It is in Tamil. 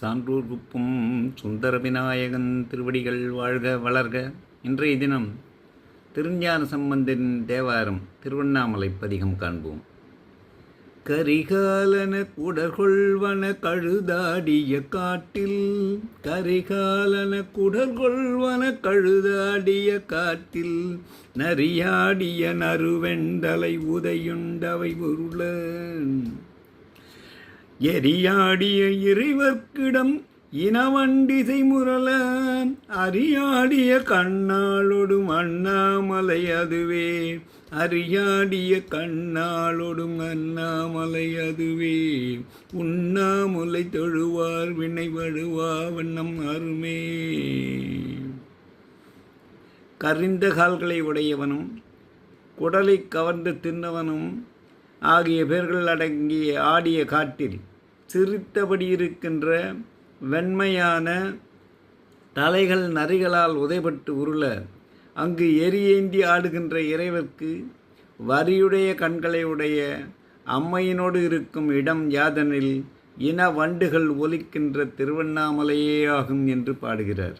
சான்றூர் குப்பம் சுந்தர விநாயகன் திருவடிகள் வாழ்க வளர்க. இன்றைய தினம் திருஞான சம்பந்தன் தேவாரம் திருவண்ணாமலை பதிகம் காண்போம். கரிகாலன குடர்கொள்வன கழுதாடிய காட்டில் கரிகாலன குடர்கொள்வன கழுதாடிய காட்டில் நரியாடிய நறுவெண்டலை உதையுண்டவை உருள எரியாடிய இறைவர்க்கிடம் இனவண்டிசை முரல அறியாடிய கண்ணாளொடும் அண்ணாமலை அதுவே. அறியாடிய கண்ணாளொடும் அண்ணாமலை அதுவே. உண்ணாமுலை தொழுவார் வினை வண்ணம் அருமே. கரிந்த கால்களை உடையவனும் குடலை கவர்ந்து தின்னவனும் ஆகிய பேர்கள் அடங்கிய ஆடிய காட்டில் சிரித்தபடி இருக்கின்ற வெண்மையான தலைகள் நரிகளால் உதைபட்டு உருள அங்கு எரியேந்தி ஆடுகின்ற இறைவர்க்கு வரியுடைய கண்களை உடைய அம்மையினோடு இருக்கும் இடம் யாதனில் இன வண்டுகள் ஒலிக்கின்ற திருவண்ணாமலையே ஆகும் என்று பாடுகிறார்.